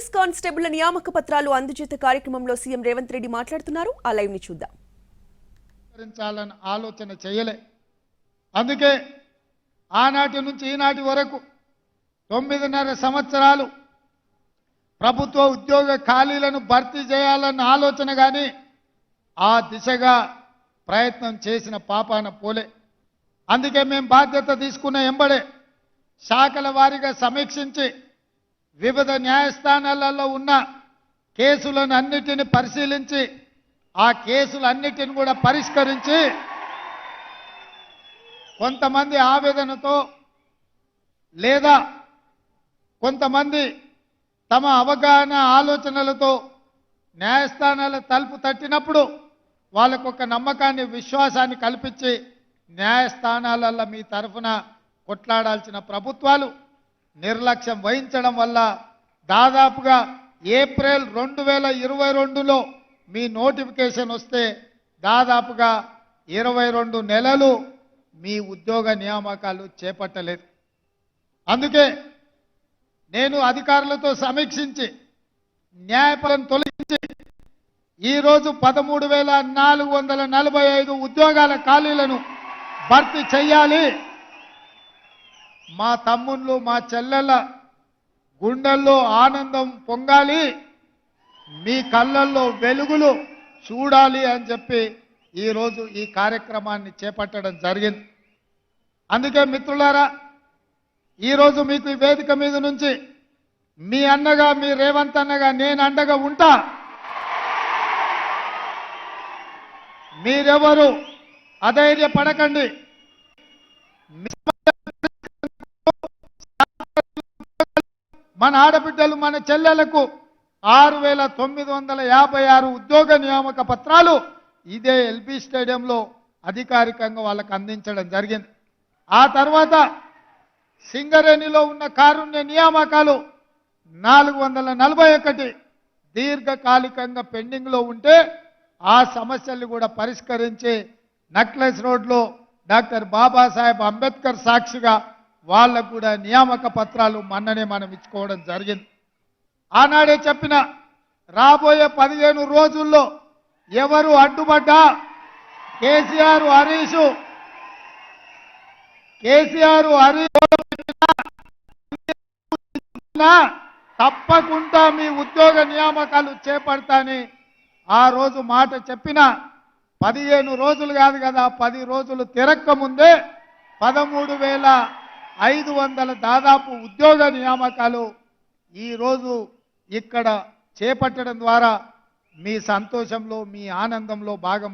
Police constable నియామక పత్రాలు అందజేత కార్యక్రమంలో సీఎం రేవంత్ రెడ్డి మాట్లాడుతున్నారు. ఆ లైవ్ని చూద్దాం ఆలోచన చేయలే. అందుకే ఆనాటి నుంచి ఈనాటి వరకు తొమ్మిదిన్నర సంవత్సరాలు ప్రభుత్వ ఉద్యోగ ఖాళీలను భర్తీ చేయాలన్న ఆలోచన కానీ ఆ దిశగా ప్రయత్నం చేసిన పాపాన పోలే. అందుకే మేము బాధ్యత తీసుకున్న ఎంబడే శాఖల వారీగా సమీక్షించి వివిధ న్యాయస్థానాలలో ఉన్న కేసులను అన్నిటిని పరిశీలించి ఆ కేసులన్నిటిని కూడా పరిష్కరించి కొంతమంది ఆవేదనతో లేదా కొంతమంది తమ అవగాహన ఆలోచనలతో న్యాయస్థానాల తలుపు తట్టినప్పుడు వాళ్ళకు ఒక నమ్మకాన్ని విశ్వాసాన్ని కల్పించి న్యాయస్థానాలలో మీ తరఫున కొట్లాడాల్సిన ప్రభుత్వాలు నిర్లక్ష్యం వహించడం వల్ల దాదాపుగా ఏప్రిల్ రెండు వేల ఇరవై రెండులో మీ నోటిఫికేషన్ వస్తే దాదాపుగా ఇరవై రెండు నెలలు మీ ఉద్యోగ నియామకాలు చేపట్టలేదు. అందుకే నేను అధికారులతో సమీక్షించి న్యాయపరం తొలగించి ఈరోజు పదమూడు వేల నాలుగు వందల నలభై ఐదు ఉద్యోగాల ఖాళీలను భర్తీ చేయాలి. మా తమ్ముళ్ళు మా చెల్లెల గుండెల్లో ఆనందం పొంగాలి మీ కళ్ళల్లో వెలుగులు చూడాలి అని చెప్పి ఈరోజు ఈ కార్యక్రమాన్ని చేపట్టడం జరిగింది. అందుకే మిత్రులారా ఈరోజు మీకు ఈ వేదిక మీద నుంచి మీ అన్నగా మీ రేవంత్ అన్నగా నేను అండగా ఉంటా. మీరెవరు? అధైర్యపడకండి. మన ఆడబిడ్డలు మన చెల్లెలకు ఆరు వేల తొమ్మిది వందల యాభై ఆరు ఉద్యోగ నియామక పత్రాలు ఇదే ఎల్బీ స్టేడియంలో అధికారికంగా వాళ్ళకు అందించడం జరిగింది. ఆ తర్వాత సింగరేణిలో ఉన్న కారుణ్య నియామకాలు నాలుగు వందల నలభై ఒకటి దీర్ఘకాలికంగా పెండింగ్లో ఉంటే ఆ సమస్యలు కూడా పరిష్కరించి నక్లెస్ రోడ్లో డాక్టర్ బాబాసాహెబ్ అంబేద్కర్ సాక్షిగా వాళ్ళకు కూడా నియామక పత్రాలు మొన్ననే మనం ఇచ్చుకోవడం జరిగింది. ఆనాడే చెప్పిన రాబోయే పదిహేను రోజుల్లో ఎవరు అడ్డుపడ్డా? కేసీఆర్ హరీష్. కేసీఆర్ హరీష్ తప్పకుండా మీ ఉద్యోగ నియామకాలు చేపడతాని ఆ రోజు మాట చెప్పిన పదిహేను రోజులు కాదు కదా పది రోజులు తిరక్క ముందే పదమూడు వేల ఐదు వందల దాదాపు ఉద్యోగ నియామకాలు ఈరోజు ఇక్కడ చేపట్టడం ద్వారా మీ సంతోషంలో మీ ఆనందంలో భాగం